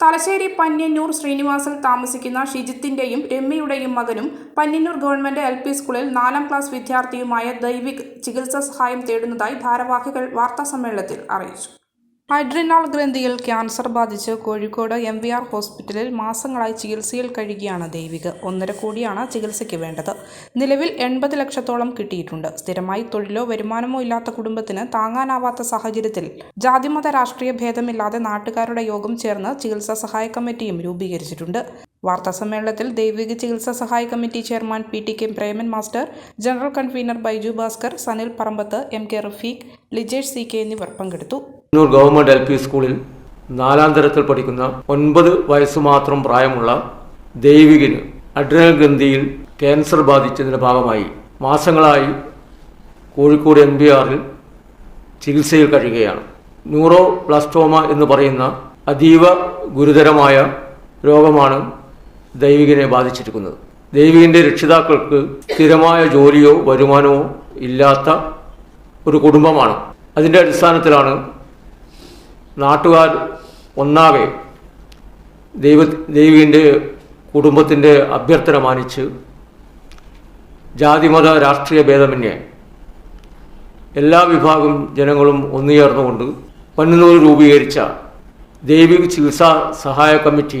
തലശ്ശേരി പന്ന്യന്നൂർ ശ്രീനിവാസിൽ താമസിക്കുന്ന ഷിജിത്തിന്റെയും രമ്യയുടെയും മകനും Panniyannur government L P സ്കൂളിൽ നാലാം ക്ലാസ് വിദ്യാർത്ഥിയുമായ ദൈവിക് ചികിത്സാ സഹായം തേടുന്നതായി ഭാരവാഹികൾ വാർത്താസമ്മേളനത്തിൽ അറിയിച്ചു. ഹൈഡ്രിനാൽ ഗ്രന്ഥിയിൽ ക്യാൻസർ ബാധിച്ച് കോഴിക്കോട് എം വി ആർ ഹോസ്പിറ്റലിൽ മാസങ്ങളായി ചികിത്സയിൽ കഴിയുകയാണ് ദേവിക. ഒന്നര കോടിയാണ് ചികിത്സയ്ക്ക് വേണ്ടത്. നിലവിൽ എൺപത് ലക്ഷത്തോളം കിട്ടിയിട്ടുണ്ട്. സ്ഥിരമായി തൊഴിലോ വരുമാനമോ ഇല്ലാത്ത കുടുംബത്തിന് താങ്ങാനാവാത്ത സാഹചര്യത്തിൽ ജാതിമത രാഷ്ട്രീയ ഭേദമില്ലാതെ നാട്ടുകാരുടെ യോഗം ചേർന്ന് ചികിത്സാ സഹായ കമ്മിറ്റിയും രൂപീകരിച്ചിട്ടുണ്ട്. വാർത്താസമ്മേളനത്തിൽ ദൈവിക ചികിത്സാ സഹായ committee chairman P T K Preman master general convener Baiju Bhaskar Sanil Parambath M K Rafeeq Lijesh C K എന്നിവർ പങ്കെടുത്തു. കണ്ണൂർ ഗവൺമെന്റ് എൽ പി സ്കൂളിൽ നാലാം തരത്തിൽ പഠിക്കുന്ന ഒൻപത് വയസ്സ് മാത്രം പ്രായമുള്ള ദൈവികന് അഡ്രനൽ ഗ്രന്ഥിയിൽ ക്യാൻസർ ബാധിച്ചതിന്റെ ഭാഗമായി മാസങ്ങളായി കോഴിക്കോട് എം ബി ആറിൽ ചികിത്സയിൽ കഴിയുകയാണ്. ന്യൂറോ പ്ലാസ്റ്റോമ എന്ന് പറയുന്ന അതീവ ഗുരുതരമായ രോഗമാണ് ദൈവികിനെ ബാധിച്ചിരിക്കുന്നത്. ദൈവികന്റെ രക്ഷിതാക്കൾക്ക് സ്ഥിരമായ ജോലിയോ വരുമാനമോ ഇല്ലാത്ത ഒരു കുടുംബമാണ്. അതിന്റെ അടിസ്ഥാനത്തിലാണ് നാട്ടുകാർ ഒന്നാകെ ദൈവ ദൈവികന്റെ കുടുംബത്തിന്റെ അഭ്യർത്ഥന മാനിച്ച് ജാതിമത രാഷ്ട്രീയ ഭേദമന്യേ എല്ലാ വിഭാഗം ജനങ്ങളും ഒന്നുചേർന്നുകൊണ്ട് പന്നൂർ രൂപീകരിച്ച ദൈവിക ചികിത്സാ സഹായ കമ്മിറ്റി